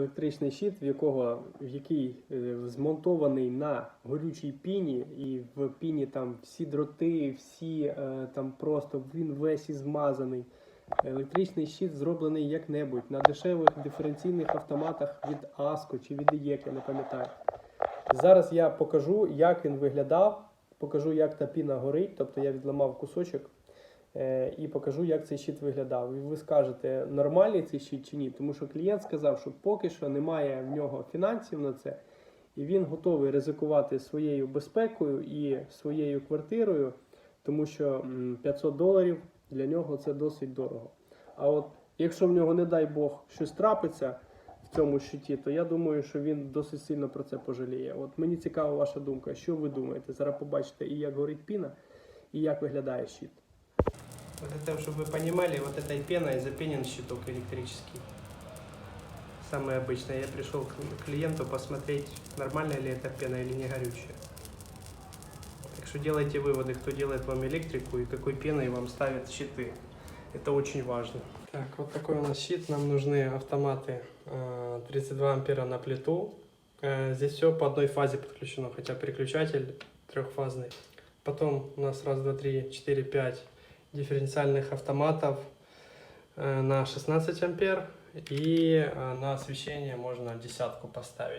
електричний щит, в якого в який е, змонтований на горючій піні, і в піні там всі дроти, всі е, там просто він весь і змазаний. Електричний щит зроблений як-небудь на дешевих диференційних автоматах від ASCO чи від EEC, я не пам'ятаю. Зараз я покажу, як він виглядав, покажу, як та піна горить, тобто я відламав кусочок і покажу, як цей щит виглядав. І ви скажете, нормальний цей щит чи ні, тому що клієнт сказав, що поки що немає в нього фінансів на це, і він готовий ризикувати своєю безпекою і своєю квартирою, тому що 500 доларів для нього це досить дорого. А от якщо в нього, не дай Бог, щось трапиться в цьому щиті, то я думаю, що він досить сильно про це пожаліє. От мені цікава ваша думка. Що ви думаєте? Зараз побачите і як горить піна, і як виглядає щит. Вот это, чтобы вы понимали, вот этой пеной запенен щиток электрический. Самое обычное. Я пришел к клиенту посмотреть, нормальная ли эта пена или не горючая. Так что делайте выводы, кто делает вам электрику и какой пеной вам ставят щиты. Это очень важно. Так, вот такой у нас щит. Нам нужны автоматы э, 32 ампера на плиту. Э, Здесь все по одной фазе подключено, хотя переключатель трехфазный. Потом у нас раз, два, три, четыре, пять дифференциальных автоматов э, на 16 ампер. И э, на освещение можно десятку поставить.